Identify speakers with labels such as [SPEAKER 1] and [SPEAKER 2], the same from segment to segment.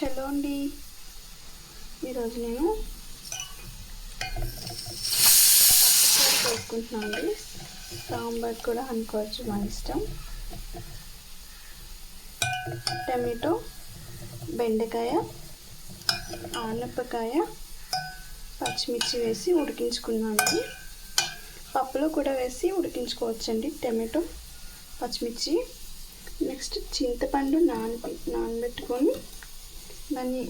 [SPEAKER 1] Hello అండి. ఈరోజు నేను పప్పుచారు చేసుకుంటున్నాను అండి. సాంబార్ కూడా అనుకోవచ్చు మన ఇష్టం. టమాటో బెండకాయ ఆనపకాయ పచ్చిమిర్చి వేసి ఉడికించుకున్నాను పప్పులో కూడా వేసి ఉడికించుకోవచ్చండి టమాటో పచ్చిమిర్చి. నెక్స్ట్ చింతపండు నానబె నానబెట్టుకొని దాన్ని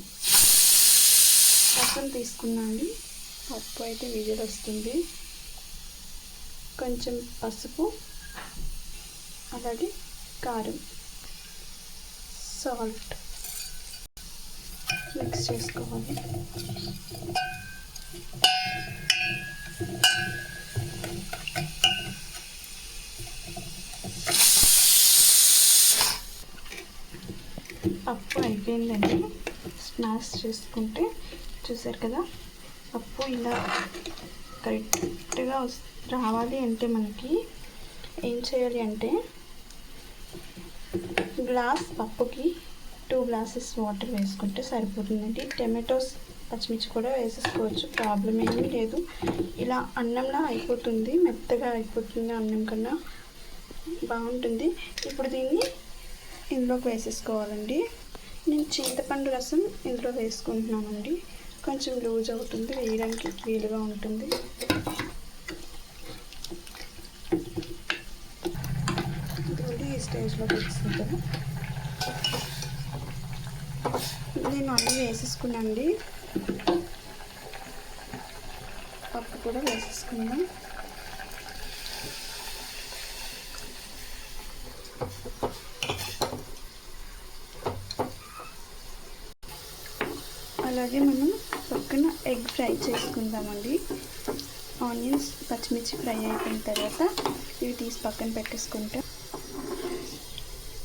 [SPEAKER 1] రసం తీసుకున్నాను. పప్పు అయితే విజిల్ వస్తుంది. కొంచెం పసుపు అలాగే కారం సాల్ట్ మిక్స్ చేసుకోవాలి. పప్పు అయిపోయిందండి. స్నాక్స్ చేసుకుంటే చూసారు కదా? పప్పు ఇలా కరెక్ట్గా రావాలి అంటే మనకి ఏం చేయాలి అంటే గ్లాస్ పప్పుకి టూ గ్లాసెస్ వాటర్ వేసుకుంటే సరిపోతుందండి. టమాటోస్ పచ్చిమిర్చి కూడా వేసేసుకోవచ్చు. ప్రాబ్లం ఏమీ లేదు. ఇలా అన్నంలా అయిపోతుంది. మెత్తగా అయిపోతుంది అన్నం కన్నా బాగుంటుంది. ఇప్పుడు దీన్ని ఇందులోకి వేసేసుకోవాలండి. నేను చింతపండు రసం ఇందులో వేసుకుంటున్నానండి. కొంచెం లూజ్ అవుతుంది వేయడానికి వీలుగా ఉంటుంది. ఈ స్టేజ్లో వేసుకుంటాను నేను అన్నీ వేసేసుకున్నాండి పప్పు కూడా వేసేసుకున్నాను అలాగే మనం పక్కన ఎగ్ ఫ్రై చేసుకుందామండి. ఆనియన్స్ పచ్చిమిర్చి ఫ్రై అయిపోయిన తర్వాత ఇవి తీసి పక్కన పెట్టేసుకుంటాం.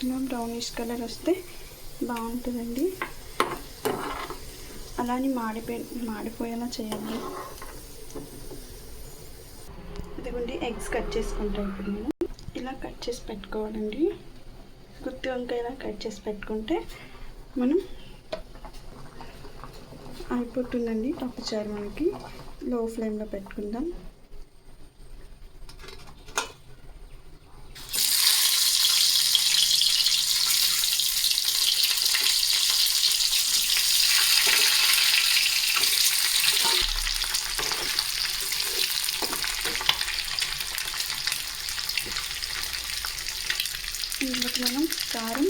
[SPEAKER 1] ఇలా బ్రౌనిష్ కలర్ వస్తే బాగుంటుందండి. అలానే మాడిపోయి మాడిపోయేలా చేయండి. ఇదిగోండి ఎగ్స్ కట్ చేసుకుంటాం ఇప్పుడు నేను ఇలా కట్ చేసి పెట్టుకోవాలండి. గుత్తి వంకాయ ఇలా కట్ చేసి పెట్టుకుంటే మనం అయిపోతుందండి పప్పుచారు మనకి. లో ఫ్లేమ్లో పెట్టుకుందాం. ఇందులోకి మనం కారం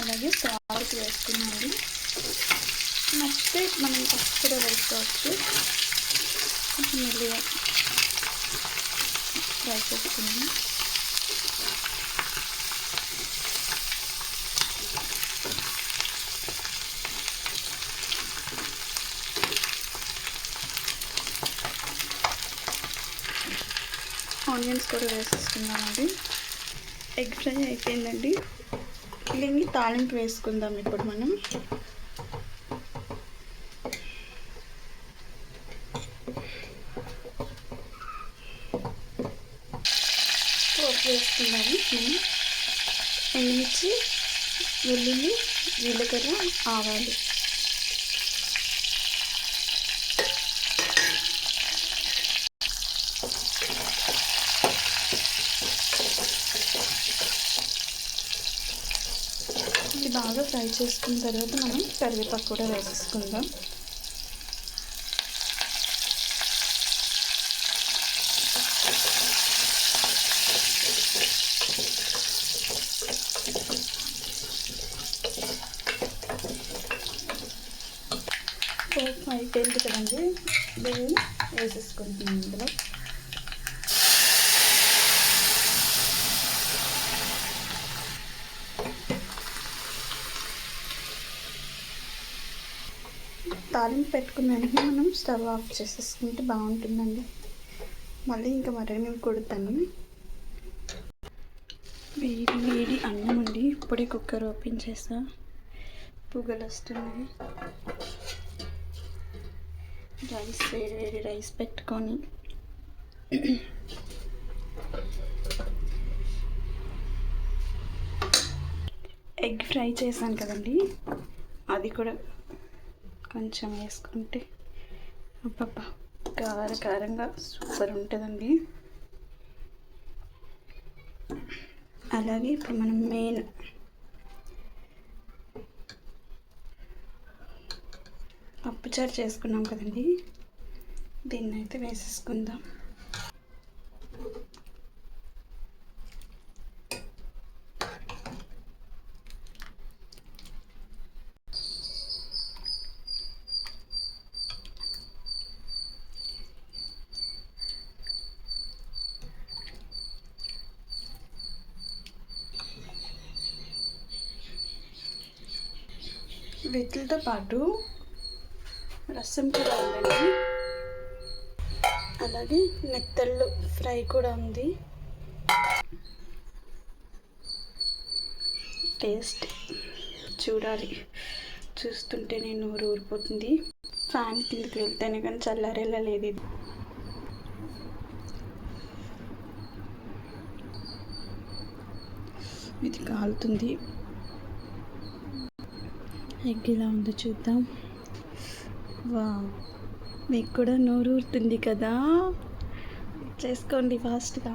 [SPEAKER 1] అలాగే సాల్ట్ వేసుకున్నాం నచ్చితే మనం పసుపు కూడా వేసుకోవచ్చు. కొంచెం మెల్లిగా ఫ్రై చేసుకుందాం. ఆనియన్స్ కూడా వేసేసుకుందామండి ఎగ్ ఫ్రై అయిపోయిందండి. దీన్ని తాలింపు వేసుకుందాం ఇప్పుడు మనం. పోపు మనం ఎండుమిర్చి వెల్లుల్లి జీలకర్ర ఆవాలు. ఇది బాగా ఫ్రై చేసుకున్న తర్వాత మనం కరివేపాకు కూడా వేసేసుకుందాం పోపు అయిపోయింది కదండి దీన్ని వేసేసుకుంటున్నాం ఇందులో తాలింపు పెట్టుకున్న వెంటనే మనం స్టవ్ ఆఫ్ చేసేసుకుంటే బాగుంటుందండి. మళ్ళీ ఇంకా మరగని కొడతాను. వేడి వేడి అన్నం అండి. ఇప్పుడే కుక్కర్ ఓపెన్ చేసా పొగలు వస్తున్నాయి. రైస్ వేడి వేడి రైస్ పెట్టుకొని. ఎగ్ ఫ్రై చేశాను కదండి. అది కూడా కొంచెం వేసుకుంటే అబ్బబ్బా కార కారంగా సూపర్ ఉంటుందండి. అలాగే ఇప్పుడు మనం మెయిన్ పప్పుచారు చేసుకున్నాం కదండి. దీన్ని అయితే వేసేసుకుందాం. వీటితో పాటు రసం కూడా ఉందండి. అలాగే నెత్తళ్ళు ఫ్రై కూడా ఉంది. టేస్ట్ చూడాలి. చూస్తుంటే నేను నోరు ఊరిపోతుంది ఫ్యాన్ కిందకి వెళ్తేనే కానీ చల్లారేలా లేదు ఇది. ఇది కాలుతుంది. ఎగ్ ఇలా ఉందో చూద్దాం. వా మీకు కూడా నోరు ఊరుతుంది కదా? చేసుకోండి ఫాస్ట్గా.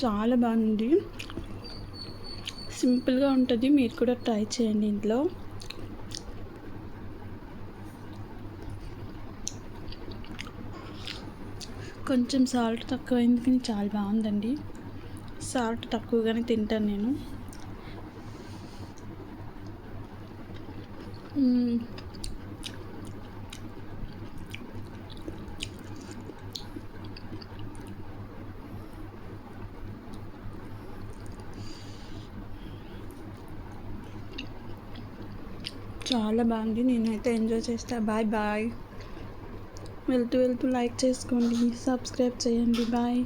[SPEAKER 1] చాలా బాగుంది. సింపుల్గా ఉంటుంది. మీరు కూడా ట్రై చేయండి ఇంట్లో. కొంచెం సాల్ట్ తక్కువైంది కానీ చాలా బాగుందండి. సాల్ట్ తక్కువగానే తింటాను నేను. చాలా బాగుంది నేనైతే ఎంజాయ్ చేస్తా బాయ్ బాయ్ వెళ్తూ వెళ్తూ లైక్ చేసుకోండి సబ్స్క్రైబ్ చేయండి బాయ్